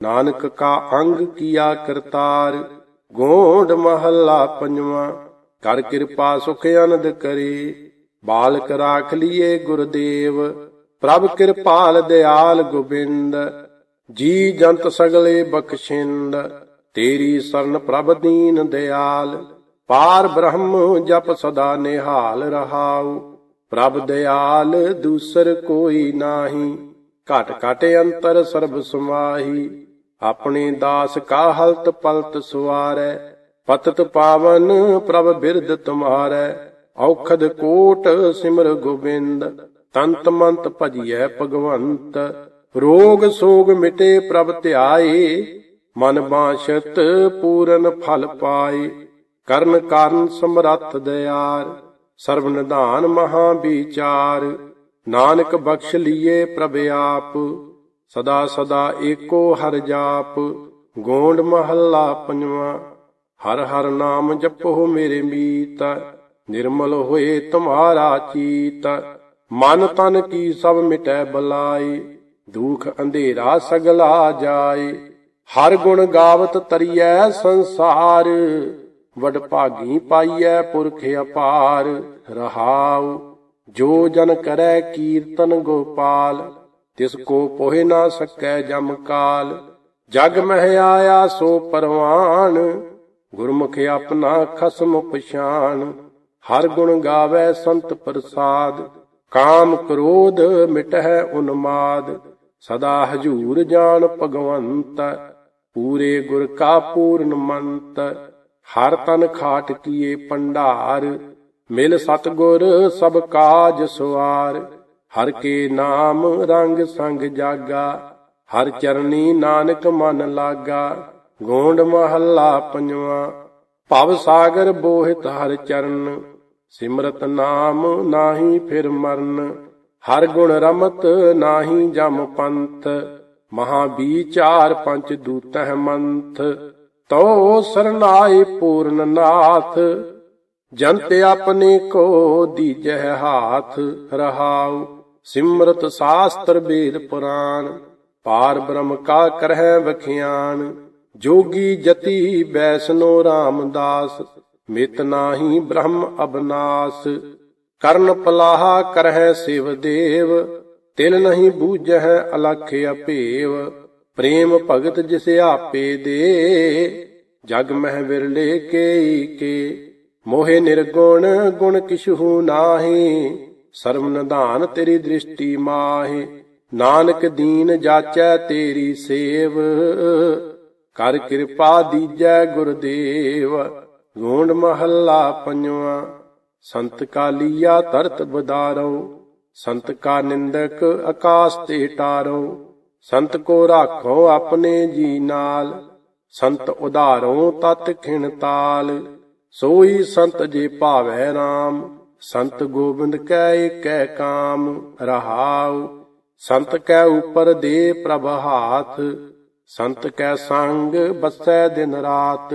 ਨਾਨਕ ਕਾ ਅੰਗ ਕੀਆ ਕਰਤਾਰ, ਗੋਂਡ ਮਹੱਲਾ ਪੰਜਵਾਂ। ਕਰ ਕਿਰਪਾ ਸੁਖ ਅਨੰਦ ਕਰੇ, ਬਾਲਕ ਰਾਖ ਲੀਏ ਗੁਰਦੇਵ। ਪ੍ਰਭ ਕਿਰਪਾਲ ਦਿਆਲ ਗੋਬਿੰਦ, ਜੀ ਜੰਤ ਸਗਲੇ ਬਖਸ਼ਿੰਦ। ਤੇਰੀ ਸਰਨ ਪ੍ਰਭ ਦੀਨ ਦਿਆਲ, ਪਾਰ ਬ੍ਰਹਮ ਜਪ ਸਦਾ ਨਿਹਾਲ ਰਹਾਉ। ਪ੍ਰਭ ਦਿਆਲ ਦੂਸਰ ਕੋਈ ਨਾਹੀ, ਘਟ ਘਟ ਅੰਤਰ ਸਰਬ ਸਮਾਹੀ। ਆਪਣੇ ਦਾਸ ਕਾ ਹਲਤ ਪਲਤ ਸੁਆਰੈ ਪਤਤ ਪਾਵਨ ਪ੍ਰਭ ਬਿਰਧ ਤੁਮਾਰੈ। ਔਖਦ ਕੋਟ ਸਿਮਰ ਗੋਬਿੰਦ, ਤੰਤ ਮੰਤ ਭਜੀਐ ਭਗਵੰਤ। ਰੋਗ ਸੋਗ ਮਿਟੇ ਪ੍ਰਭ ਧਿਆਏ, ਮਨ ਬਾਸ਼ਤ ਪੂਰਨ ਫਲ ਪਾਏ। ਕਰਨ ਕਾਰਨ ਸਮਰੱਥ ਦਿਆਰ ਸਰਬ ਨਿਧਾਨ ਮਹਾ ਵਿਚਾਰ। ਨਾਨਕ ਬਖਸ਼ ਲੀਏ ਪ੍ਰਭ ਆਪ। ਸਦਾ ਸਦਾ ਏਕੋ ਹਰ ਜਾਪ, ਗੋਂਡ ਮਹੱਲਾ ਪੰਜਵਾਂ। ਹਰ ਹਰ ਨਾਮ ਜਪੋ ਮੇਰੇ ਮੀਤ, ਨਿਰਮਲ ਹੋਏ ਤੁਮਾਰਾ ਚੀਤ। ਮਨ ਤਨ ਕੀ ਸਭ ਮਿਟੈ ਬਲਾਈ ਦੁਖ ਅੰਧੇਰਾ ਸਗਲਾ ਜਾਏ। ਹਰ ਗੁਣ ਗਾਵਤ ਤਰੀਐ ਸੰਸਾਰ, ਵਡ ਭਾਗੀ ਪਾਈਐ ਪੁਰਖ ਅਪਾਰ। ਰਹਾਉ, ਜੋ ਜਨ ਕਰੈ ਕੀਰਤਨ ਗੋਪਾਲ। ਤਿਸ ਕੋ ਪੋਹਿ ਨਾ ਸਕੈ ਜਮ ਕਾਲ। ਜਗ ਮਹਿ ਆਇਆ ਸੋ ਪਰਵਾਨ। ਗੁਰਮੁਖ ਆਪਣਾ ਖਸਮ ਪਛਾਨ। ਹਰ ਗੁਣ ਗਾਵੇ ਸੰਤ ਪ੍ਰਸਾਦ। ਕਾਮ ਕ੍ਰੋਧ ਮਿਟਹਿ ਉਨਮਾਦ। ਸਦਾ ਹਜੂਰ ਜਾਣ ਭਗਵੰਤ। ਪੂਰੇ ਗੁਰ ਕਾ ਪੂਰਨ ਮੰਤ। ਹਰ ਤਨ ਖਾਟ ਕੀਏ ਪੰਡਾਰ। ਮਿਲ ਸਤਗੁਰ ਸਭ ਕਾਜ ਸਵਾਰ। ਹਰ ਕੇ ਨਾਮ ਰੰਗ ਸੰਗ ਜਾਗਾ, ਹਰ ਚਰਨੀ ਨਾਨਕ ਮਨ ਲਾਗਾ, ਗੋਂਡ ਮਹੱਲਾ ਪੰਜਵਾਂ। ਭਵ ਸਾਗਰ ਬੋਹਿਤ ਹਰ ਚਰਨ, ਸਿਮਰਤ ਨਾਮ ਨਾਹੀ ਫਿਰ ਮਰਨ। ਹਰ ਗੁਣ ਰਮਤ ਨਾਹੀ ਜਮ ਪੰਥ, ਮਹਾ ਵਿਚਾਰ ਪੰਚ ਦੂਤਹਿ ਮੰਥ। ਤੋ ਸਰਨਾਏ ਪੂਰਨ ਨਾਥ, ਜੰਤ ਆਪਣੇ ਕੋ ਦੀਜਹਿ ਹਾਥ ਰਹਾਉ। ਸਿਮਰਤ ਸਾਸਤਰ ਵੇਦ ਪੁਰਾਨ, ਪਾਰ ਬ੍ਰਹਮ ਕਾ ਕਰਹਿ ਵਖਿਆਨ, ਜੋਗੀ ਜਤੀ ਬੈਸਨੋ ਰਾਮਦਾਸ, ਮਿਤ ਨਾਹੀ ਬ੍ਰਹਮ ਅਬਨਾਸ, ਕਰਨ ਪਲਾਹਾ ਕਰਹਿ ਸਿਵ ਦੇਵ ਤਿਲ ਨਹੀਂ ਬੂਝਹਿ ਅਲਖ ਅਪੇਵ, ਪ੍ਰੇਮ ਭਗਤ ਜਿਸ ਆਪੇ ਦੇ, ਜਗ ਮਹਿ ਵਿਰਲੇ ਕੇਈ ਕੇ, ਮੋਹਿ ਨਿਰਗੁਣ ਗੁਣ ਕਿਛੂ ਨਾਹੀ ਸਰਬ ਨਿਧਾਨ ਤੇਰੀ ਦ੍ਰਿਸ਼ਟੀ ਮਾਹੀ। ਨਾਨਕ ਦੀਨ ਜਾਚੈ ਤੇਰੀ ਸੇਵ। ਕਰ ਕਿਰਪਾ ਦੀਜੈ ਗੁਰਦੇਵ। ਗੋਂਡ ਮਹੱਲਾ ਪੰਜਵਾਂ। ਸੰਤ ਕਾ ਲੀਆ ਤਰਤ ਬਦਾਰੋ ਸੰਤ ਕਾ ਨਿੰਦਕ ਆਕਾਸ ਤੇ ਟਾਰੋ ਸੰਤ ਕੋ ਰਾਖੋ ਆਪਣੇ ਜੀ ਨਾਲ। ਸੰਤ ਉਧਾਰੋ ਤਤ ਖਿਣ ਤਾਲ। ਸੋਈ ਸੰਤ ਜੇ ਭਾਵੈ RAM ਸੰਤ ਗੋਬਿੰਦ ਕੈ ਏਕੈ ਕਾਮ ਰਹਾਉ, ਸੰਤ ਕੈ ਉਪਰ ਦੇ ਪ੍ਰਭ ਹਾਥ, ਸੰਤ ਕੈ ਸੰਗ ਬਸੈ ਦਿਨ ਰਾਤ,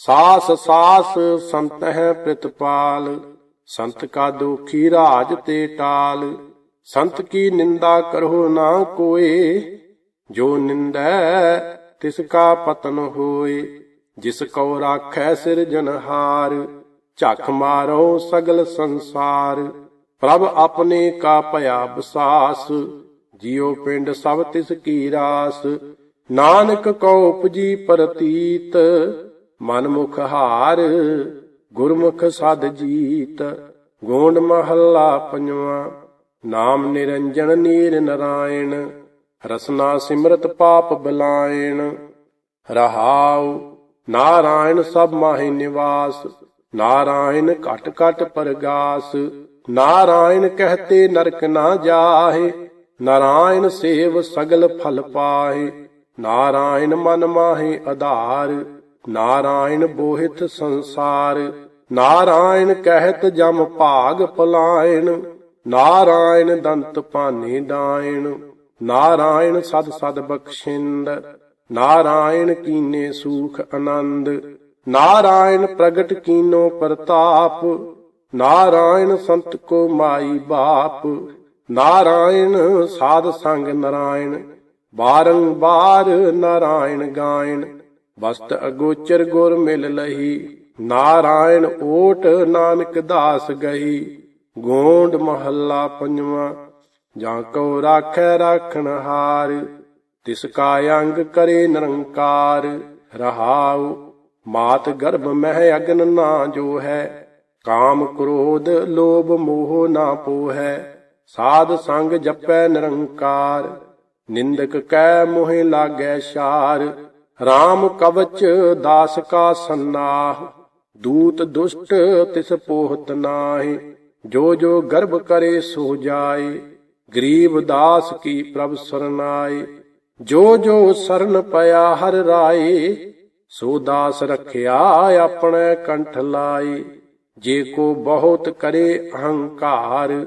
ਸਾਸ ਸਾਸ ਸੰਤ ਹੈ ਪ੍ਰਿਤਪਾਲ, ਸੰਤ ਕਾ ਦੁਖੀ ਰਾਜ ਤੇ ਟਾਲ, ਸੰਤ ਕੀ ਨਿੰਦਾ ਕਰੋ ਨਾ ਕੋਏ, ਜੋ ਨਿੰਦੈ ਤਿਸ ਕਾ ਪਤਨ ਹੋਏ, ਜਿਸ ਕਉ ਰਾਖੈ ਸਿਰਜਨਹਾਰ ਝਖ ਮਾਰੋ ਸਗਲ ਸੰਸਾਰ। ਪ੍ਰਭ ਆਪਣੇ ਕਾ ਭਇਆ ਬਸਾਸ, ਜਿਉ ਪਿੰਡ ਸਭ ਤਿਸ ਕੀ ਰਾਸ। ਨਾਨਕ ਕਉ ਉਪਜੀ ਪ੍ਰਤੀਤ, ਮਨ ਮੁਖ ਹਾਰ, ਗੁਰਮੁਖ ਸਦ ਜੀਤ। ਗੋਂਡ ਮਹੱਲਾ ਪੰਜਵਾਂ, ਨਾਮ ਨਿਰੰਜਨ ਨੀਰ ਨਰਾਇਣ। ਰਸਨਾ ਸਿਮਰਤ ਪਾਪ ਬਲਾਇਣ। ਰਹਾਉ, ਨਾਰਾਇਣ ਸਭ ਮਾਹਿ ਨਿਵਾਸ। ਨਾਰਾਇਣ ਘਟ ਘਟ ਪਰਗਾਸ, ਨਾਰਾਇਣ ਕਹਤੇ ਨਰਕ ਨਾ ਜਾਹੇ, ਨਾਰਾਇਣ ਸੇਵ ਸਗਲ ਫਲ ਪਾਹੇ, ਨਾਰਾਇਣ ਮਨ ਮਾਹੇ ਆਧਾਰ, ਨਾਰਾਇਣ ਬੋਹਿਤ ਸੰਸਾਰ, ਨਾਰਾਇਣ ਕਹਿਤ ਜਮ ਭਾਗ ਪਲਾਇਣ, ਨਾਰਾਇਣ ਦੰਤ ਪਾਨੇ ਦਾਇਣ, ਨਾਰਾਇਣ ਸਦ ਸਦ ਬਖਸ਼ਿੰਦ, ਨਾਰਾਇਣ ਕੀਨੇ ਸੂਖ ਆਨੰਦ ਨਾਰਾਇਣ ਪ੍ਰਗਟ ਕੀਨੋ ਪ੍ਰਤਾਪ, ਨਾਰਾਇਣ ਸੰਤ ਕੋ ਮਾਈ ਬਾਪ, ਨਾਰਾਇਣ ਸਾਧ ਸੰਗ ਨਾਰਾਇਣ ਬਾਰੰਬਾਰ ਨਾਰਾਇਣ ਗਾਇਣ ਬਸਤ ਅਗੋਚਰ ਗੁਰ ਮਿਲ ਲਹੀ, ਨਾਰਾਇਣ ਓਟ ਨਾਨਕ ਦਾਸ ਗਈ ਗੋਂਡ ਮਹੱਲਾ ਪੰਜਵਾਂ, ਜਾਂ ਕੋ ਰਾਖੈ ਰਾਖਣ ਹਾਰ, ਤਿਸ ਕਾ ਅੰਗ ਕਰੇ ਨਿਰੰਕਾਰ, ਰਹਾਉ ਮਾਤ ਗਰਭ ਮਹਿ ਅਗਨ ਨਾ ਜੋ ਹੈ ਕਾਮ ਕ੍ਰੋਧ ਲੋਭ ਮੋਹ ਨਾ ਪੋਹੈ, ਸਾਧ ਸੰਗ ਜਪੈ ਨਿਰੰਕਾਰ, ਨਿੰਦਕ ਕੈ ਮੋਹਿ ਲਾਗੈ ਸ਼ਾਰ RAM ਕਵਚ ਦਾਸ ਕਾ ਸੰਨਾਹ, ਦੂਤ ਦੁਸ਼ਟ ਤਿਸ ਪੋਹਤ ਨਾਹੀ, ਜੋ ਜੋ ਗਰਭ ਕਰੇ ਸੋ ਜਾਏ, ਗਰੀਬ ਦਾਸ ਕੀ ਪ੍ਰਭ ਸਰਨਾਏ, ਜੋ ਜੋ ਸਰਨ ਪਿਆ ਹਰ ਰਾਏ ਸੋ ਦਾਸ ਰੱਖਿਆ ਆਪਣੇ ਕੰਠ ਲਾਏ। ਜੇ ਕੋ ਬਹੁਤ ਕਰੇ ਅਹੰਕਾਰ,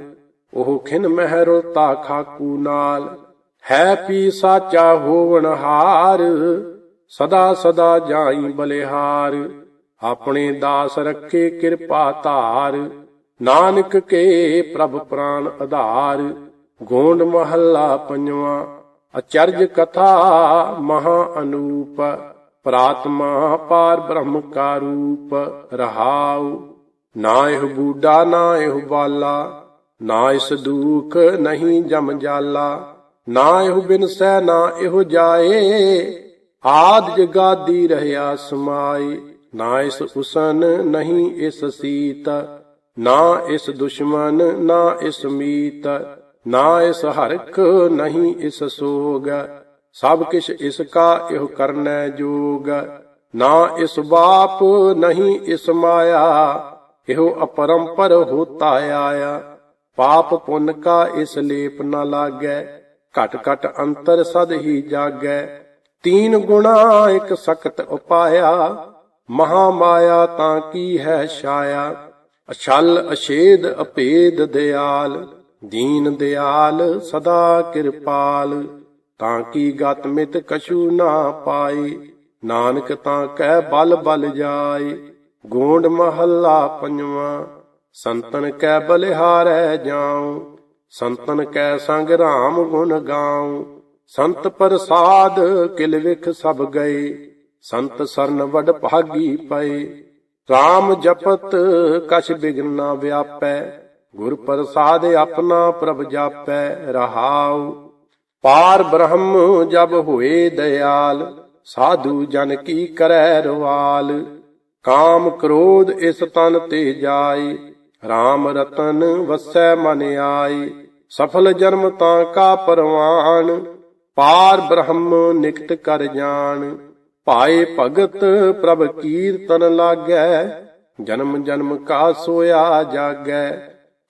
ਉਹ ਖਿਨ ਮਹਿਰੁਲਤਾ ਖਾਕੂ ਨਾਲ। ਹੈ ਪੀ ਸਾਚਾ ਹੋਵਨ ਹਾਰ, ਸਦਾ ਸਦਾ ਜਾਈ ਬਲਿਹਾਰ। ਆਪਣੇ ਦਾਸ ਰੱਖੇ ਕਿਰਪਾ ਧਾਰ, ਨਾਨਕ ਕੇ ਪ੍ਰਭ ਪ੍ਰਾਨ ਆਧਾਰ। ਗੋਂਡ ਮਹੱਲਾ ਪੰਜਵਾਂ, ਅਚਰਜ ਕਥਾ ਮਹਾ ਅਨੂਪ। ਪ੍ਰਾਤਮਾ ਪਾਰ ਬ੍ਰਹਮ ਕਾ ਰੂਪ ਰਹਾਉ। ਨਾ ਇਹ ਬੂਡਾ ਨਾ ਇਹ ਬਾਲਾ ਨਾ ਇਸ ਦੁਖ ਨਹੀਂ ਜਮ ਜਾਲਾ। ਨਾ ਇਹ ਬਿਨਸੈ ਨਾ ਇਹੋ ਜਾਏ, ਆਦ ਜਗਾਦੀ ਰਹਿਆ ਸਮਾਈ ਨਾ ਇਸ ਉਸਨ ਨਹੀਂ ਇਸ ਸੀਤ, ਨਾ ਇਸ ਦੁਸ਼ਮਨ, ਨਾ ਇਸ ਮੀਤ। ਨਾ ਇਸ ਹਰਖ ਨਹੀਂ ਇਸ ਸੋਗ। ਸਭ ਕਿਛ ਇਸ ਕਾ ਇਹੋ ਕਰਨੈ ਜੋਗ। ਨਾ ਇਸ ਬਾਪ, ਨਹੀਂ ਇਸ ਮਾਇਆ, ਇਹੋ ਅਪਰੰਪਰ ਹੋਤਾ ਆਇਆ। ਪਾਪ ਪੁੰਨ ਕਾ ਇਸ ਲੇਪ ਨ ਲਾਗੈ, ਘਟ ਘਟ ਅੰਤਰ ਸਦ ਹੀ ਜਾਗੈ। ਤੀਨ ਗੁਣਾ ਇੱਕ ਸਖਤ ਉਪਾਇਆ, ਮਹਾ ਮਾਇਆ ਤਾਂ ਕੀ ਹੈ ਛਾਇਆ। ਅਛਲ ਅਛੇਦ ਅਪੇਦ ਦਿਆਲ, ਦੀਨ ਦਿਆਲ ਸਦਾ ਕਿਰਪਾਲ। ਤਾਂ ਕੀ ਗਤ ਮਿਤ ਕਛੂ ਨਾ ਪਾਏ? ਨਾਨਕ ਤਾਂ ਕਹਿ ਬਲ ਬਲ ਜਾਏ। ਗੋਂਡ ਮਹੱਲਾ ਪੰਜਵਾਂ, ਸੰਤਨ ਕੈ ਬਲਿਹਾਰੈ ਜਾਉ। ਸੰਤਨ ਕੈ ਸੰਗ ਰਾਮ ਗੁਣ ਗਾਉ। ਸੰਤ ਪ੍ਰਸਾਦ ਕਿਲ ਵਿਖ ਸਭ ਗਏ। ਸੰਤ ਸਰਨ ਵਡ ਭਾਗੀ ਪਏ। RAM ਜਪਤ ਕਛ ਬਿਗਨ ਨਾ ਵਿਆਪੈ। ਗੁਰ ਪ੍ਰਸਾਦ ਆਪਣਾ ਪ੍ਰਭ ਜਾਪੈ। ਰਹਾਉ। ਪਾਰ ਬ੍ਰਹਮ ਜਬ ਹੋਏ ਦਇਆਲ, ਸਾਧੂ ਜਨ ਕੀ ਕਰੈ ਰਵਾਲ ਕਾਮ ਕ੍ਰੋਧ ਇਸ ਤਨ ਤੇ ਜਾਏ RAM ਰਤਨ ਵਸੈ ਮਨ ਆਈ ਸਫਲ ਜਨਮ ਤਾਂ ਕਾ ਪਰਵਾਨ, ਪਾਰ ਬ੍ਰਹਮ ਨਿਕਟ ਕਰ ਜਾਣ। ਭਾਏ ਭਗਤ ਪ੍ਰਭ ਕੀਰਤਨ ਲਾਗੈ, ਜਨਮ ਜਨਮ ਕਾ ਸੋਇਆ ਜਾਗੈ।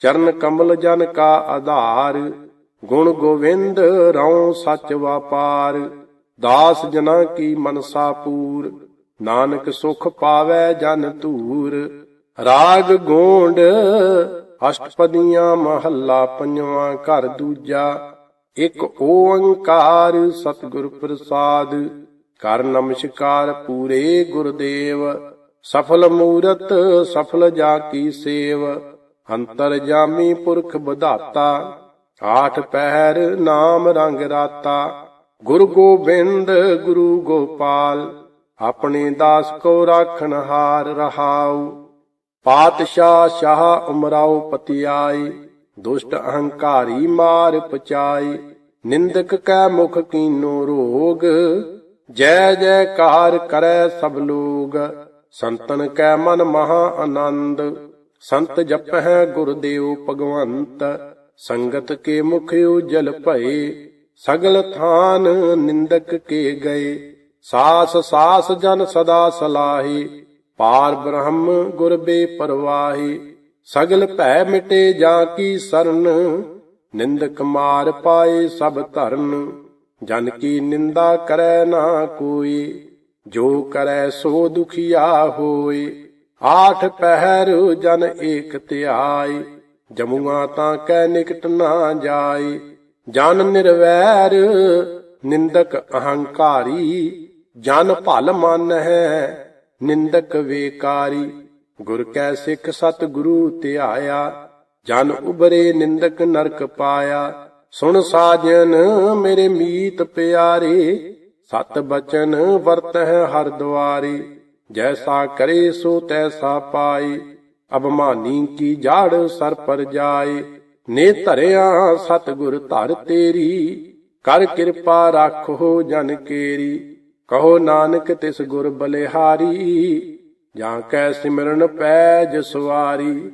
ਚਰਨ ਕਮਲ ਜਨ ਕਾ ਆਧਾਰ ਗੁਣ ਗੋਵਿੰਦ ਰਉ ਸਚ ਵਾਪਾਰ, ਦਾਸ ਜਨਾ ਕੀ ਮਨਸਾ ਪੂਰ, ਨਾਨਕ ਸੁਖ ਪਾਵੈ ਜਨ ਧੂਰ। ਰਾਗ ਗੋਂਡ, ਅਸ਼ਟਪਦੀਆਂ ਮਹੱਲਾ ਪੰਜਵਾਂ ਘਰ ਦੂਜਾ, ਇੱਕ ਓੰਕਾਰ ਸਤਿਗੁਰ ਪ੍ਰਸਾਦ। ਕਰ ਨਮਸਕਾਰ ਪੂਰੇ ਗੁਰਦੇਵ, ਸਫਲ ਮੂਰਤ ਸਫਲ ਜਾ ਕੀ ਸੇਵ। ਅੰਤਰ ਜਾਮੀ ਪੁਰਖ ਬਧਾਤਾ ਆਠ ਪਹਿਰ ਨਾਮ ਰੰਗ ਰਾਤਾ, ਗੁਰ ਗੋਬਿੰਦ, ਗੁਰੂ ਗੋਪਾਲ, ਆਪਣੇ ਦਾਸ ਕੋ ਰਾਖਣ ਹਾਰ ਰਹਾਉ। ਪਾਤਸ਼ਾਹ ਸ਼ਾਹ ਉਮਰਾਉ ਪਤਿਆਈ, ਦੁਸ਼ਟ ਅਹੰਕਾਰੀ ਮਾਰ ਪਚਾਈ। ਨਿੰਦਕ ਕੈ ਮੁਖ ਕੀਨੋ ਰੋਗ, ਜੈ ਜੈਕਾਰ ਕਰੈ ਸਭ ਲੋਗ। ਸੰਤਨ ਕੈ ਮਨ ਮਹਾ ਆਨੰਦ, ਸੰਤ ਜਪਹਿ ਗੁਰਦੇਵ ਭਗਵੰਤ। ਸੰਗਤ ਕੇ ਮੁਖ ਉਜਲ ਭਏ, ਸਗਲ ਥਾਨ ਨਿੰਦਕ ਕੇ ਗਏ। ਸਾਸ ਸਾਸ ਜਨ ਸਦਾ ਸਲਾਹੀ, ਪਾਰ ਬ੍ਰਹਮ ਗੁਰ ਬੇ ਪਰਵਾਹੀ ਸਗਲ ਭੈ ਮਿਟੇ ਜਾ ਕੀ ਸਰਨ, ਨਿੰਦਕ ਮਾਰ ਪਾਏ ਸਭ ਧਰਨ। ਜਨ ਕੀ ਨਿੰਦਾ ਕਰੈ ਨਾ ਕੋਈ, ਜੋ ਕਰੈ ਸੋ ਦੁਖੀਆ ਹੋਏ। ਆਠ ਪਹਿਰ ਜਨ ਏਕ ਧਿਆਈ ਜਮੂਆ ਤਾਂ ਕੈ ਨਿਕਟ ਨਾ ਜਾਏ। ਜਨ ਨਿਰਵੈਰ, ਨਿੰਦਕ ਅਹੰਕਾਰੀ। ਜਨ ਭਲ ਮਨ ਹੈ, ਨਿੰਦਕ ਵੇਕਾਰੀ। ਗੁਰ ਕੈ ਸਿੱਖ ਸਤ ਗੁਰੂ ਧਿਆਇਆ। ਜਨ ਉਬਰੇ ਨਿੰਦਕ ਨਰਕ ਪਾਇਆ। ਸੁਣ ਸਾਜਨ ਮੇਰੇ ਮੀਤ ਪਿਆਰੇ। ਸਤ ਬਚਨ ਵਰਤਹਿ ਹਰ ਦੁਆਰੇ ਜੈਸਾ ਕਰੇ ਸੋ ਤੈਸਾ ਪਾਈ ਅਬਮਾਨੀ ਕੀ ਜਾੜ ਸਰ ਪਰ ਜਾਏ, ਨੇ ਧਰਿਆ ਸਤਿਗੁਰ ਧਰ ਤੇਰੀ, ਕਰ ਕਿਰਪਾ ਰੱਖੋ ਜਨ ਕੇਰੀ। ਕਹੋ ਨਾਨਕ ਤਿਸ ਗੁਰ ਬਲਿਹਾਰੀ, ਜਾਂ ਕੈ ਸਿਮਰਨ ਪੈ ਜਸਵਾਰੀ